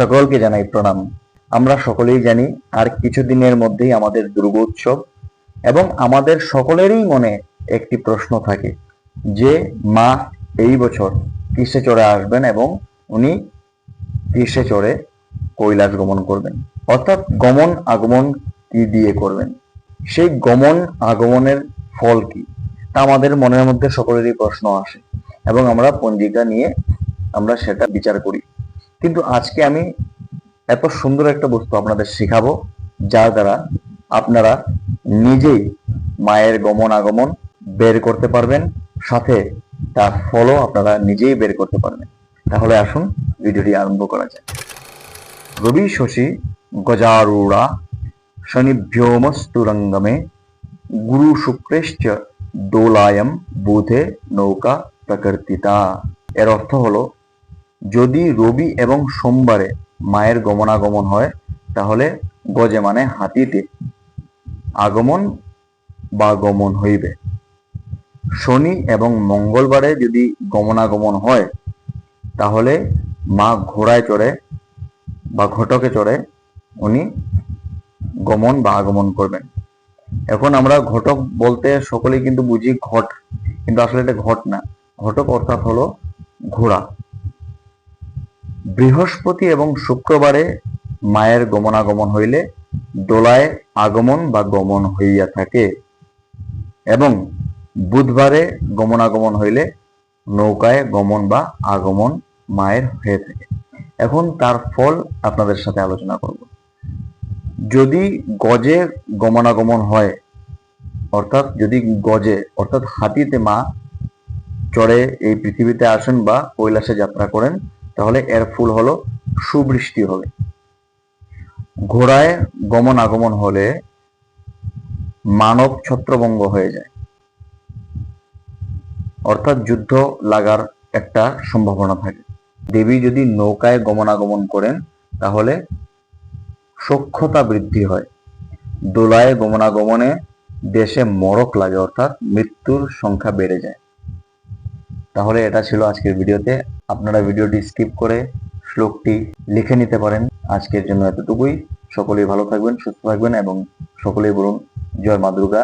সকলকে জানাই প্রণাম। আমরা সকলেই জানি আর কিছুদিনের মধ্যেই আমাদের দুর্গোৎসব এবং আমাদের সকলেরই মনে একটি প্রশ্ন থাকে যে, মা, এই বছর কিসে চড়ে আসবেন এবং উনি কিসে চড়ে কৈলাস গমন করবেন? অর্থাৎ গমন আগমন কি দিয়ে করবেন? সেই গমন আগমনের ফল কি? তা আমাদের মনের মধ্যে সকলেরই প্রশ্ন আসে এবং আমরা পঞ্জিকা নিয়ে আমরা সেটা বিচার করি। কিন্তু আজকে আমি এত সুন্দর একটা বস্তু আপনাদের শেখাবো, যার দ্বারা আপনারা নিজেই মায়ের গমন আগমন বের করতে পারবেন, সাথে তার ফলও আপনারা নিজেই বের করতে পারবেন। তাহলে আসুন ভিডিওটি আরম্ভ করা যায় রবি শশী গজারুড়া শনিভ্যোমস্তুরঙ্গমে গুরু শুক্রেশ্চ দোলায়ম বুধে নৌকা প্রকৃতিতা এর অর্থ হলো যদি রবি এবং সোমবারে মায়ের গমনাগমন হয়, তাহলে গজে মানে হাতিতে আগমন বা গমন হইবে। শনি এবং মঙ্গলবারে যদি গমনাগমন হয়, তাহলে মা ঘোড়ায় চড়ে বা ঘটকে চড়ে উনি গমন বা আগমন করবেন। এখন আমরা ঘটক বলতে সকলেই কিন্তু বুঝি ঘট, কিন্তু আসলে এটা ঘট না। ঘটক অর্থাৎ হলো ঘোড়া। বৃহস্পতি এবং শুক্রবারে মায়ের গমনাগমন হইলে দোলায় আগমন বা গমন হইয়া থাকে এবং বুধবারে গমনাগমন হইলে নৌকায় গমন বা আগমন মায়ের হয়ে থাকে। এখন তার ফল আপনাদের সাথে আলোচনা করব। যদি গজে গমনাগমন হয়, অর্থাৎ যদি গজে, অর্থাৎ হাতিতে মা চড়ে এই পৃথিবীতে আসেন বা কৈলাসে যাত্রা করেন তাহলে এর ফুল হলো সুবৃষ্টি হবে। ঘোড়ায় গমন আগমন হলে মানব ছত্রভঙ্গ হয়ে যায়। অর্থাৎ যুদ্ধ লাগার একটা সম্ভাবনা থাকে। দেবী যদি নৌকায় গমনাগমন করেন, তাহলে সক্ষতা বৃদ্ধি হয়। দোলায় গমনাগমনে দেশে মরক লাগে, অর্থাৎ মৃত্যুর সংখ্যা বেড়ে যায়। তাহলে এটা ছিল আজকের ভিডিওতে। আপনারা ভিডিওটি স্কিপ করে শ্লোকটি লিখে নিতে পারেন। আজকের জন্য এতটুকুই। সকলেই ভালো থাকবেন, সুস্থ থাকবেন এবং সকলেই বলুন, জয় মা দুর্গা।